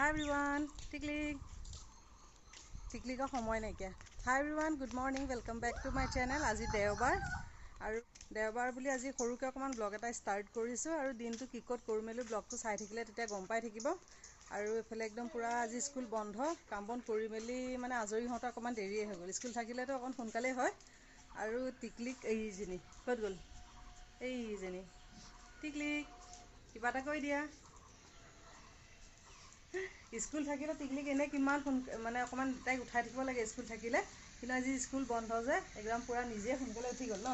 হাই everyone টিকলিক টিকলিকৰ সময় নাইকিয়া hi everyone good morning welcome back to my channel আজি দেওবাৰ আৰু দেওবাৰ বুলি আজি সৰুকৈ অকণমান ব্লগ এটা ষ্টাৰ্ট কৰিছোঁ আৰু দিনটো কি ক'ত কৰি মেলি ব্লগটো চাই থাকিলে তেতিয়া গম পাই থাকিব আৰু এইফালে একদম পূৰা আজি স্কুল বন্ধ কাম বন কৰি মেলি মানে আজৰি হওঁতে অকণমান দেৰিয়ে হৈ গ'ল স্কুল থাকিলেতো অকণ সোনকালেই হয় আৰু টিকলিক এইজনী ক'ত গ'ল এইজনী টিকলিক কিবা এটা কৈ দিয়া স্কুল থাকিলে টিকলিক এনেই কিমান সোন মানে অকণমান তাইক উঠাই থাকিব লাগে স্কুল থাকিলে। কিন্তু আজি স্কুল বন্ধ যে একদম পূৰা নিজে সোনকালে উঠি গ'ল ন?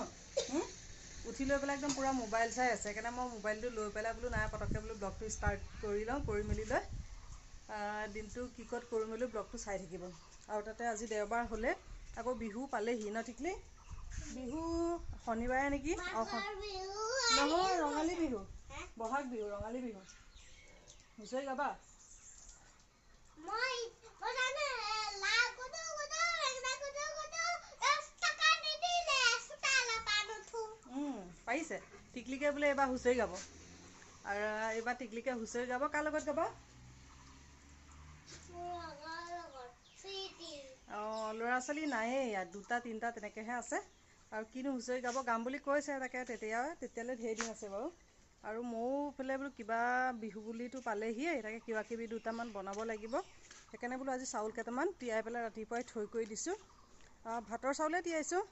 উঠি লৈ পেলাই একদম পূৰা মোবাইল চাই আছে। সেইকাৰণে মই মোবাইলটো লৈ পেলাই বোলো নাই পটককৈ বোলো ব্লগটো ষ্টাৰ্ট কৰি লওঁ কৰি মেলি লৈ দিনটো কি ক'ত কৰি মেলি ব্লগটো চাই থাকিব। আৰু তাতে আজি দেওবাৰ হ'লে আকৌ বিহু পালেহি ন টিকলি? বিহু শনিবাৰে নেকি? নহয় ৰঙালী বিহু। বহাগ বিহু ৰঙালী বিহু। হুঁচৰি গাবা পাৰিছে। টিকলিকে বোলে এইবাৰ হুঁচৰি গাব। আৰু এইবাৰ টিকলিকে হুঁচৰি গাব। কাৰ লগত গাবা? অঁ ল'ৰা ছোৱালী নায়েই ইয়াত। দুটা তিনিটা তেনেকৈহে আছে। আৰু কিনো হুঁচৰি গাব গাম বুলি কৈছে তাকে তেতিয়া তেতিয়ালৈ ঢেৰ দিন আছে বাৰু। আৰু ময়ো ইফালে বোলো কিবা বিহু বুলিতো পালেহিয়ে তাকে কিবা কিবি দুটামান বনাব লাগিব। সেইকাৰণে বোলো আজি চাউল কেইটামান তিয়াই পেলাই ৰাতিপুৱাই থৈ কৰি দিছোঁ। ভাতৰ চাউলে তিয়াইছোঁ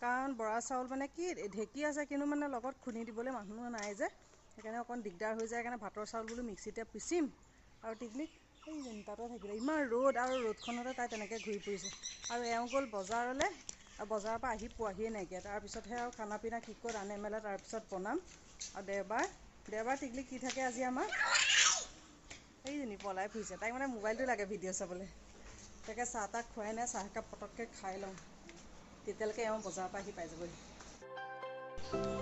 কাৰণ বৰা চাউল মানে কি ঢেঁকী আছে কিন্তু মানে লগত খুন্দি দিবলৈ মানুহ নাই যে। সেইকাৰণে অকণ দিগদাৰ হৈ যায় সেইকাৰণে ভাতৰ চাউল বোলো মিক্সিতে পিচিম। আৰু টিকলিক এই তাতে থাকিলে ইমান ৰ'দ আৰু ৰ'দখনতে তাই তেনেকৈ ঘূৰি ফুৰিছে। আৰু এওঁ গ'ল বজাৰলৈ বজাৰৰ পৰা আহি পোৱাহিয়ে নাইকিয়া। তাৰপিছতহে আৰু খানা পিনা কি ক'ত আনে মেলে তাৰপিছত বনাম। আৰু দেওবাৰ দেওবাৰ টিকলিক কি থাকে আজি আমাৰ? এইজনী পলাই ফুৰিছে তাইক মানে মোবাইলটো লাগে ভিডিঅ' চাবলৈ। তাকে চাহ তাহ খুৱাই নাই চাহ একাপ পটককৈ খাই লওঁ। তেতিয়ালৈকে এওঁ বজাৰৰ পৰা আহি পাই যাবহি।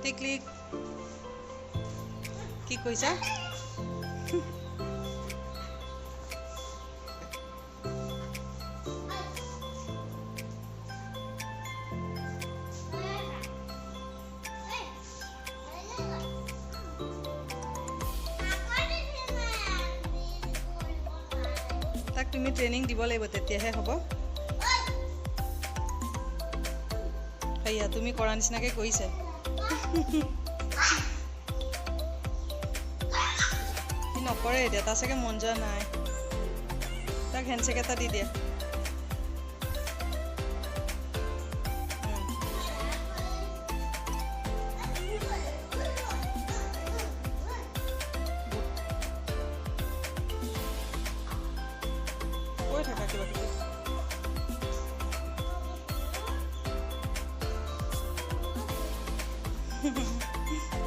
টিকলিক কি কৈছা তুমি ট্ৰেইনিং দিব লাগিব, তেতিয়াহে হ'ব। সেয়া তুমি কৰা নিচিনাকৈ কৰিছা। সি নকৰে এতিয়া, তাৰ চাগে মন যোৱা নাই। তাক হেণ্ডছেক এটা দি দিয়া।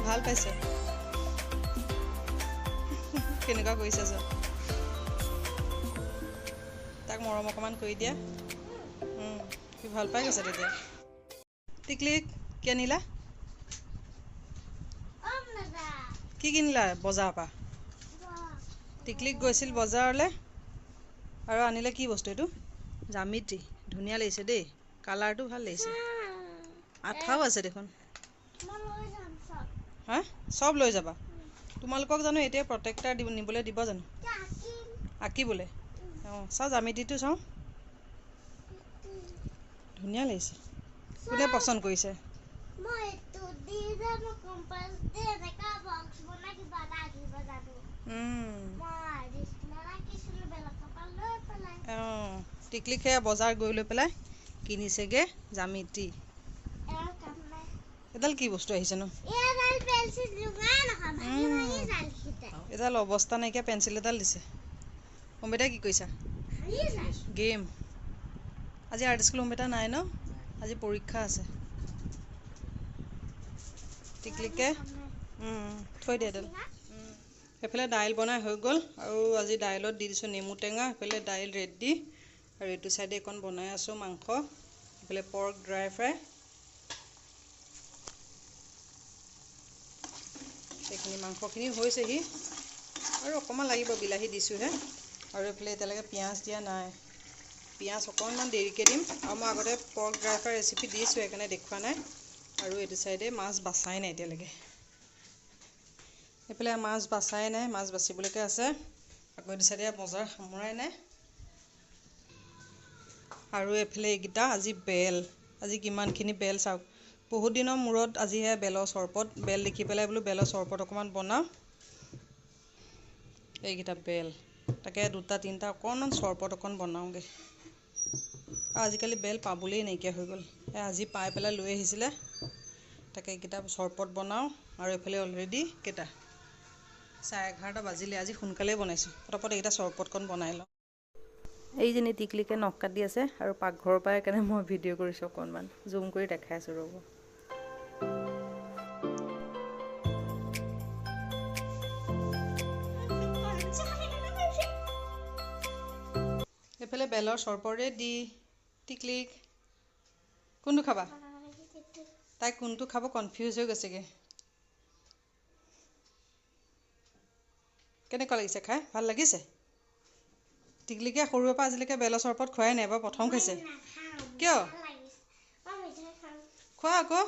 ভাল পাইছে। কেনেকুৱা কৰিছে চোৱা তাক মৰম অকণমান কৰি দিয়া। সি ভাল পাই গৈছে তেতিয়া। টিকলিক কি আনিলা কি কিনিলা বজাৰৰ পৰা? টিকলিক গৈছিল বজাৰলৈ আৰু আনিলে কি বস্তু এইটো? জামিতি ধুনীয়া লাগিছে দেই। কালাৰটো ভাল লাগিছে। আঠাও আছে দেখোন। হা? চব লৈ যাবা। তোমালোকক জানো এতিয়া প্ৰটেক্টাৰ নিবলৈ দিব জানো? আঁকিবলৈ অঁ চাওঁ জামিতিটো চাওঁ। ধুনীয়া লাগিছে। কোনে পচন্দ কৰিছে? অঁ টিকলিক সেয়া বজাৰ গৈ লৈ পেলাই কিনিছেগৈ জামিতি এডাল কি বস্তু আহিছেনো এডাল অৱস্থা নাইকিয়া পেঞ্চিল এডাল দিছে অমিতাই কি কৰিছা গেম আজি আৰ্ট স্কুল অমিতা নাই ন আজি পৰীক্ষা আছে টিকলিকে থৈ দিয়া এডাল সেইফালে দাইল বনাই হৈ গ'ল আৰু আজি দাইলত দি দিছোঁ নেমু টেঙা সেইফালে দাইল ৰেডি আৰু এইটো চাইডে অকণ বনাই আছোঁ মাংস এইফালে পৰ্ক ড্ৰাই ফ্ৰাই সেইখিনি মাংসখিনি হৈছেহি। আৰু অকণমান লাগিব বিলাহী দিছোঁহে। আৰু এইফালে এতিয়ালৈকে পিঁয়াজ দিয়া নাই। পিঁয়াজ অকণমান দেৰিকৈ দিম। আৰু মই আগতে পৰ্ক ড্ৰাই ফ্ৰাই ৰেচিপি দিছোঁ সেইকাৰণে দেখুওৱা নাই। আৰু এইটো চাইডে মাছ বাচাই নাই এতিয়ালৈকে। এইফালে মাছ বাচাই নাই মাছ বাচিবলৈকে আছে। আকৌ এইটো চাইডে বজাৰ সামৰাই নাই। আৰু এইফালে এইকেইটা আজি বেল। আজি কিমানখিনি বেল চাওক? বহুত দিনৰ মূৰত আজিহে বেলৰ চৰবত বেল দেখি পেলাই বোলো বেলৰ চৰবত অকণমান বনাওঁ এইকেইটা বেল তাকে দুটা তিনিটা অকণমান চৰবত অকণ বনাওঁগৈ। আজিকালি বেল পাবলেই নাইকিয়া হৈ গ'ল। এই আজি পাই পেলাই লৈ আহিছিলে। তাকে এইকেইটা চৰবত বনাওঁ আৰু এইফালে অলৰেডি কেইটা? চাৰে এঘাৰটা বাজিলে আজি সোনকালেই বনাইছোঁ। পটাপট এইকেইটা চৰবতকণ বনাই লওঁ। এইজনী টিকলিকে নখ কাটি আছে আৰু পাকঘৰৰ পৰাই সেইকাৰণে মই ভিডিঅ' কৰিছোঁ অকণমান। জুম কৰি দেখাই আছোঁ ৰ'ব। এইফালে বেলৰ চৰবৰে দি টিকলিক কোনটো খাবা? তাই কোনটো খাব কনফিউজ হৈ গৈছেগৈ। কেনেকুৱা লাগিছে খাই? ভাল লাগিছে? টিকলিকে সৰুৰে পৰা আজিলৈকে বেলৰ চৰবত খোৱাই নাই এবাৰ প্ৰথম খাইছে। কিয়? খোৱা আকৌ?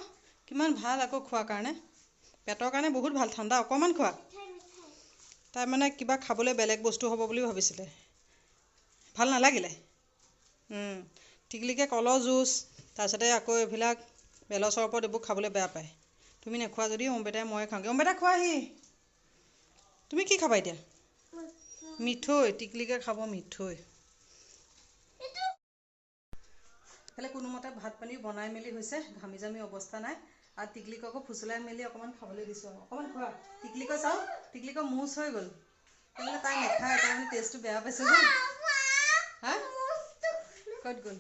কিমান ভাল আকৌ খোৱাৰ কাৰণে। পেটৰ কাৰণে বহুত ভাল ঠাণ্ডা। অকণমান খোৱা। তাই মানে কিবা খাবলৈ বেলেগ বস্তু হ'ব বুলি ভাবিছিলে। ভাল নালাগিলে। টিকলিকে কলৰ জুচ তাৰপিছতে আকৌ এইবিলাক বেলৰ চৰবত এইবোৰ খাবলৈ বেয়া পায়। তুমি নোখোৱা যদি অম্বেতাই মই খাওঁগৈ। অম্বেতা খোৱাহি তুমি কি খাবা এতিয়া? মিঠৈ টিকলিকে খাব মিঠৈ। এইফালে কোনোমতে ভাত পানী বনাই মেলি হৈছে ঘামি জামি অৱস্থা নাই। আৰু টিকলিককো ফুচলাই মেলি অকণমান খাবলৈ দিছোঁ অকণমান খোৱা। টিকলিকৈ চাওঁ টিকলিকৰ মুচ হৈ গ'ল। সেইকাৰণে তাই নাখায় তাই মানে টেষ্টটো বেয়া পাইছে ক'ত গ'ল?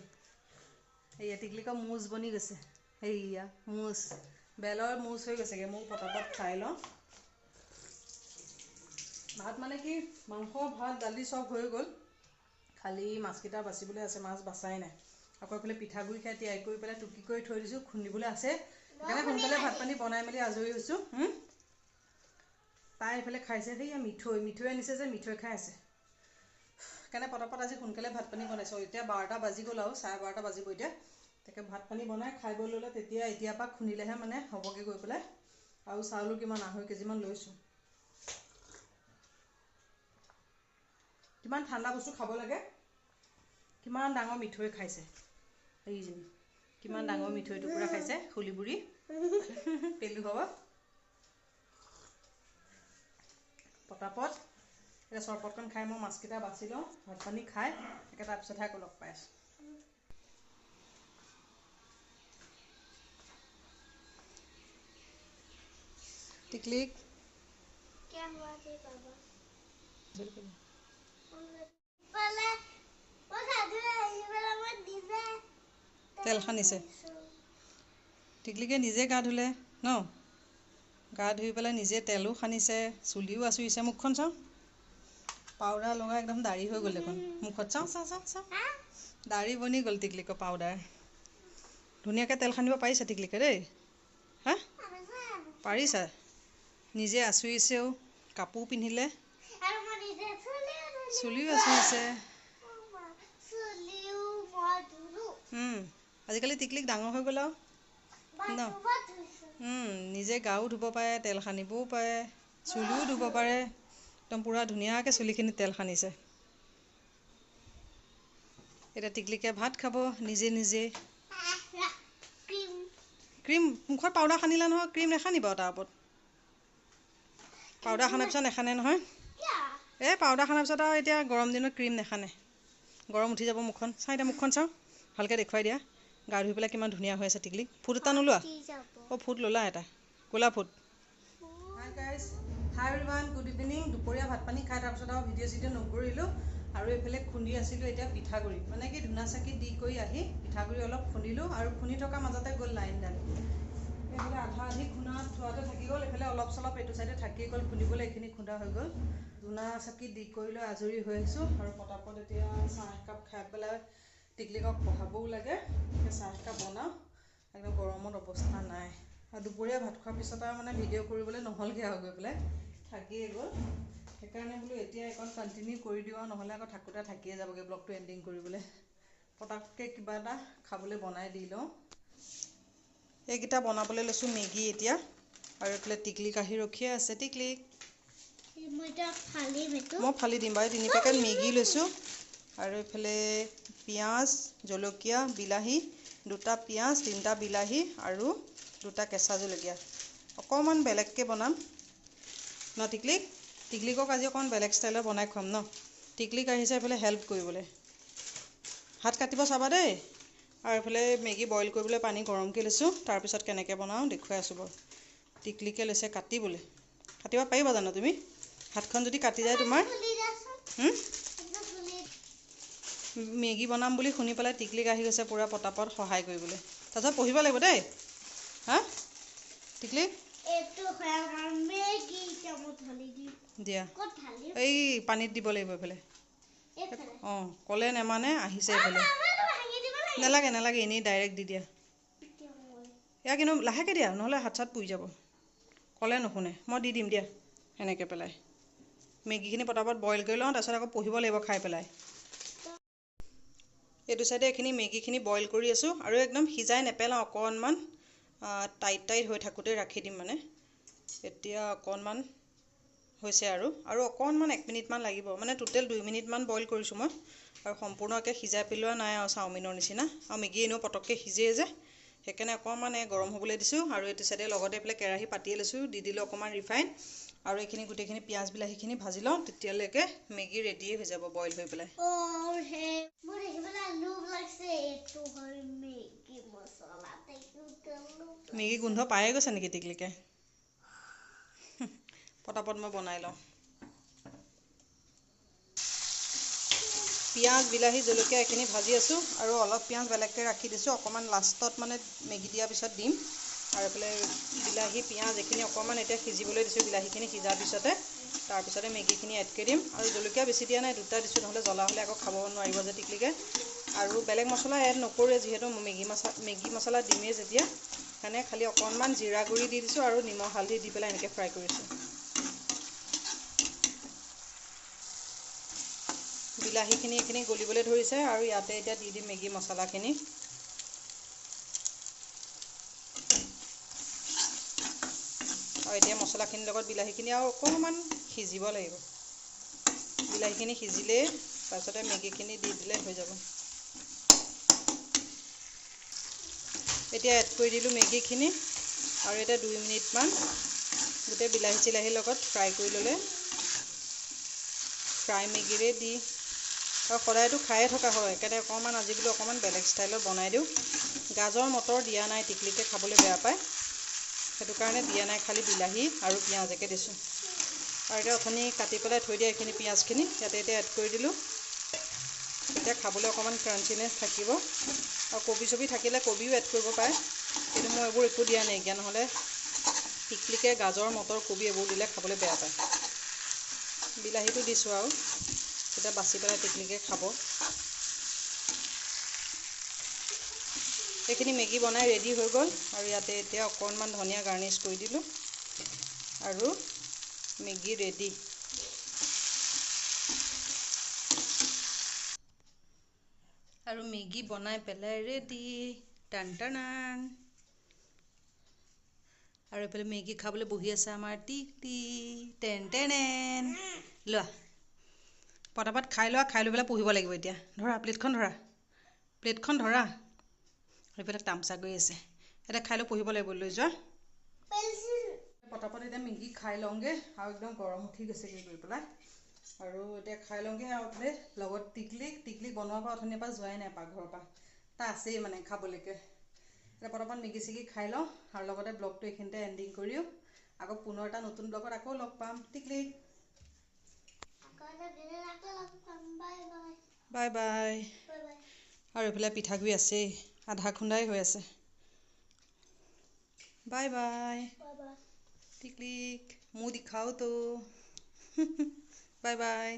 এয়া টিকলিকৰ মুচ বনি গৈছে। সেয়া মুচ। বেলৰ মুচ হৈ গৈছেগৈ মোক পটাপট খাই লওঁ। ভাত মানে কি মাংস ভাত দালি চব হৈ গ'ল। খালি মাছকেইটা বাচিবলৈ আছে মাছ বাচাই নাই। আকৌ এইফালে পিঠাগুড়ি খাই তিয়াই কৰি পেলাই টুকি কৰি থৈ দিছোঁ খুন্দিবলৈ আছে। সেইকাৰণে সোনকালে ভাত পানী বনাই মেলি আজৰি হৈছোঁ? তাই এইফালে খাইছে সেয়া মিঠৈ মিঠৈ আনিছে যে মিঠৈ খাই আছে। সেইকাৰণে পটাপট আজি সোনকালে ভাত পানী বনাইছোঁ। এতিয়া বাৰটা বাজি গ'ল আৰু চাৰে বাৰটা বাজিব এতিয়া। তাকে ভাত পানী বনাই খাই বৈ ল'লে তেতিয়া এতিয়াৰ পৰা খুন্দিলেহে মানে হ'বগৈ গৈ পেলাই। আৰু চাউলো কিমান আঢ়ৈ কেজিমান লৈছোঁ। কিমান ঠাণ্ডা বস্তু খাব লাগে। কিমান ডাঙৰ মিঠৈ খাইছে। এইজনী কিমান ডাঙৰ মিঠৈ টুকুৰা খাইছে খুলিবুৰি পেলু হ'ব। পটাপট। এতিয়া চৰবতকণ খাই মই মাছকেইটা বাছি লওঁ ভাত পানী খাই একে তাৰপিছতহে আকৌ লগ পাই আছোঁ টিকলিক क्या हुआ थे बाबा पहले वो खाते रही मेरा मन दीदा তেল সানিছে টিকলিকে নিজে গা ধুলে ন গা ধুই পেলাই নিজে তেলো সানিছে চুলিও আঁচুৰিছে মুখখন চাওঁ পাউদাৰ লগাই একদম দাঢ়ি হৈ গ'ল দেখোন। মুখত চাওঁ চাওঁ চাওঁ চাওঁ। দাঢ়ি বনি গ'ল টিকলিকৰ পাউদাৰ। ধুনীয়াকৈ তেল সানিব পাৰিছা টিকলিকে দেই। হা? পাৰিছা। নিজে আঁচুৰিছেও কাপোৰ পিন্ধিলে। চুলিও আঁচুৰিছে আজিকালি টিকলিক ডাঙৰ হৈ গ'ল আৰু। ন? নিজে গাও ধুব পাৰে তেল সানিবও পাৰে চুলিও ধুব পাৰে। একদম পুৰা ধুনীয়াকৈ চুলিখিনি তেল সানিছে। এতিয়া টিকলিকে ভাত খাব নিজে নিজে। ক্ৰীম মুখত পাউডাৰ সানিলা নহয় ক্ৰীম নেখানিব তাৰ ওপৰত। পাউডাৰ সানাৰ পিছত নেখানে নহয়। এই পাউডাৰ সানাৰ পিছত আৰু এতিয়া গৰম দিনত ক্ৰীম নেখানে। গৰম উঠি যাব মুখখন। চাই এতিয়া মুখখন চাওঁ। ভালকৈ দেখুৱাই দিয়া। গা ধুই পেলাই কিমান ধুনীয়া হৈ আছে টিকলিক ফুট এটা নোলোৱা। অঁ ফুট ল'লা এটা। ক'লা ফুট। হাই এভৰিৱান গুড ইভিনিং দুপৰীয়া ভাত পানী খাই তাৰপিছত আৰু ভিডিঅ' চিডিঅ' নকৰিলোঁ। আৰু এইফালে খুন্দি আছিলোঁ এতিয়া পিঠাগুড়ি। মানে কি ধূনা চাকি দি কৰি আহি পিঠাগুড়ি অলপ খুন্দিলোঁ আৰু খুন্দি থকাৰ মাজতে গ'ল লাইনডাল এইফালে আধা আধি খুন্দা থোৱাতে থাকি গ'ল। এইফালে অলপ চলপ এইটো চাইডে থাকি গ'ল খুন্দিবলৈ এইখিনি খুন্দা হৈ গ'ল। ধূনা চাকি দি কৰি লৈ আজৰি হৈ আহিছোঁ আৰু পটাপট এতিয়া চাহ একাপ খাই পেলাই টিকলিকক পঢ়াবও লাগে। চাহ একাপ বনাওঁ। একদম গৰমত অৱস্থা নাই। আৰু দুপৰীয়া ভাত খোৱাৰ পিছত আৰু মানে ভিডিঅ' কৰিবলৈ নহ'লগৈ আৰু গৈ পেলাই। থাকিয়ে গ'ল। সেইকাৰণে বোলো এতিয়া এখন কণ্টিনিউ কৰি দিওঁ আৰু নহ'লে আকৌ থাকোঁতে থাকিয়ে যাবগৈ ব্লগটো এণ্ডিং কৰিবলৈ। পটাককৈ কিবা এটা খাবলৈ বনাই দি লওঁ। এইকেইটা বনাবলৈ লৈছোঁ মেগী এতিয়া। আৰু এইফালে টিকলিক আহি ৰখিয়ে আছে। টিকলিক মই ফালি দিম বাৰু তিনি পেকেট মেগী লৈছোঁ। আৰু এইফালে পিঁয়াজ জলকীয়া বিলাহী দুটা পিঁয়াজ তিনিটা বিলাহী আৰু দুটা কেঁচা জলকীয়া। অকণমান বেলেগকৈ বনাম। ন টিকলিক? টিকলিকক আজি অকণমান বেলেগ ষ্টাইলত বনাই খুৱাম ন? টিকলিক আহিছে এইফালে হেল্প কৰিবলৈ। হাত কাটিব চাবা দেই। আৰু এইফালে মেগী বইল কৰিবলৈ পানী গৰমকৈ লৈছোঁ। তাৰপিছত কেনেকৈ বনাওঁ দেখুৱাই আছোঁ বাৰু। টিকলিকে লৈছে কাটিবলৈ। কাটিব পাৰিবা জানো তুমি? হাতখন যদি কাটি যায় তোমাৰ। মেগী বনাম বুলি শুনি পেলাই টিকলিক আহি গৈছে পূৰা পতাপত সহায় কৰিবলৈ। তাৰপিছত পঢ়িব লাগিব দেই। হা? টিকলিক? দিয়া। এই পানীত দিব লাগিব এইফালে। অঁ ক'লে নেমানে আহিছে এইফালে। নালাগে নালাগে এনেই ডাইৰেক্ট দি দিয়া। এয়া কিন্তু লাহেকৈ দিয়া নহ'লে হাত চাত পুৰি যাব। ক'লে নুশুনে মই দি দিম দিয়া সেনেকৈ পেলাই। মেগীখিনি পটাপট বইল কৰি লওঁ তাৰপিছত আকৌ পঢ়িব লাগিব খাই পেলাই। এইটো চাইডে এইখিনি মেগীখিনি বইল কৰি আছোঁ আৰু একদম সিজাই নেপেলাওঁ অকণমান। টাইট টাইট হৈ থাকোঁতে ৰাখি দিম মানে। এতিয়া অকণমান হৈছে আৰু আৰু অকণমান এক মিনিটমান লাগিব। মানে টোটেল দুই মিনিটমান বইল কৰিছোঁ মই। আৰু সম্পূৰ্ণকৈ সিজাই পেলোৱা নাই আৰু চাওমিনৰ নিচিনা। আৰু মেগী এনেও পটককৈ সিজেই যে। সেইকাৰণে অকণমান এই গৰম হ'বলৈ দিছোঁ। আৰু এইটো চাইডে লগতে এইফালে কেৰাহী পাতিয়ে লৈছোঁ। দি দিলোঁ অকণমান ৰিফাইন আৰু এইখিনি গোটেইখিনি পিঁয়াজ বিলাহীখিনি ভাজি লওঁ। তেতিয়ালৈকে মেগী ৰেডিয়ে হৈ যাব বইল হৈ পেলাই। মেগী গোন্ধ পায়ে গৈছে নেকি টিকলিকে? পটাপট মই বনাই লওঁ। পিঁয়াজ বিলাহী জলকীয়া এইখিনি ভাজি আছোঁ আৰু অলপ পিঁয়াজ বেলেগকৈ ৰাখি দিছোঁ। অকণমান লাষ্টত মানে মেগী দিয়াৰ পিছত দিম। আৰু এইফালে বিলাহী পিঁয়াজ এইখিনি অকণমান এতিয়া সিজিবলৈ দিছোঁ। বিলাহীখিনি সিজাৰ পিছতে। তাৰপিছতে মেগীখিনি এড কৰি দিম। আৰু জলকীয়া বেছি দিয়া নাই দুটা দিছোঁ নহ'লে জ্বলা হ'লে আকৌ খাব নোৱাৰিব যে টিকলিকে। আৰু বেলেগ মছলা এড নকৰোঁৱে যিহেতু মেগী মচলা মেগী মছলা দিমেই যেতিয়া। সেইকাৰণে খালি অকণমান জিৰা গুড়ি দি দিছোঁ আৰু নিমখ হালধি দি পেলাই এনেকৈ ফ্ৰাই কৰিছোঁ বিলাহীখিনি এইখিনি গলিবলৈ ধৰিছে আৰু ইয়াতে এতিয়া দি দিম মেগী মছলাখিনি। আৰু এতিয়া মছলাখিনিৰ লগত বিলাহীখিনি আৰু অকণমান সিজিব লাগিব। বিলাহীখিনি সিজিলেই তাৰপিছতে মেগীখিনি দি দিলে হৈ যাব। এতিয়া এড কৰি দিলোঁ মেগীখিনি আৰু এতিয়া দুই মিনিটমান গোটেই বিলাহী চিলাহীৰ লগত ফ্ৰাই কৰি ল'লে। ফ্ৰাই মেগীৰে দি আৰু সদায়তো খায়ে থকা হয়। সেইকাৰণে অকণমান আজি বোলো অকণমান বেলেগ ষ্টাইলত বনাই দিওঁ। গাজৰ মটৰ দিয়া নাই টিকলিকে খাবলৈ বেয়া পায়। সেইটো কাৰণে দিয়া নাই খালি বিলাহী আৰু পিঁয়াজকে দিছোঁ। আৰু এতিয়া অথনি কাটি পেলাই থৈ দিয়া এইখিনি পিঁয়াজখিনি ইয়াতে এতিয়া এড কৰি দিলোঁ। তেতিয়া খাবলৈ অকণমান ক্ৰাঞ্চিনেছ থাকিব। আৰু কবি চবি থাকিলে কবিও এড কৰিব পাৰে। কিন্তু মই এইবোৰ একো দিয়া নাইকিয়া নহ'লে টিকলিকে গাজৰ মটৰ কবি এইবোৰ দিলে খাবলৈ বেয়া পায়। বিলাহীটো দিছোঁ আৰু। তেতিয়া বাচি পেলাই টিকলিকে খাব। এইখিনি মেগী বনাই ৰেডি হৈ গ'ল আৰু ইয়াতে এতিয়া অকণমান ধনিয়া গাৰ্নিছ কৰি দিলোঁ আৰু মেগী ৰেডি আৰু মেগী বনাই পেলাই ৰেডি টান টানান। আৰু এইফালে মেগী খাবলৈ বহি আছে আমাৰ টিকলি টেন টেনেন লোৱা। পটাপট খাই লোৱা খাই লৈ পেলাই পঢ়িব লাগিব এতিয়া। ধৰা প্লেটখন ধৰা। প্লেটখন ধৰা। এইফালে তামচা কৰি আছে। এতিয়া খাই লৈ পঢ়িব লাগিব লৈ যোৱা। পটাপট এতিয়া মেগী খাই লওঁগৈ আৰু একদম গৰম উঠি গৈছেগৈ গৈ পেলাই। আৰু এতিয়া খাই লওঁগৈ আৰু এইফালে লগত টিকলিক টিকলিক বনোৱাৰ পৰা অথনিৰ পৰা যোৱাই নাই পাকঘৰৰ পৰা। তাৰ আছেই মানে খাবলৈকে। এতিয়া পটাপট মেগী চেগী খাই লওঁ। আৰু লগতে ব্লগটো এইখিনিতে এণ্ডিং কৰিও। আকৌ পুনৰ এটা নতুন ব্লগত আকৌ লগ পাম। টিকলিক আকৌ এটা দিনে আকৌ লগ পাম বাই বাই। আৰু এইফালে পিঠাগুৰি আছেই আধা খুন্দাই হৈ আছে। Bye bye. টিকলিক মোৰ দেখাও তো। Bye bye.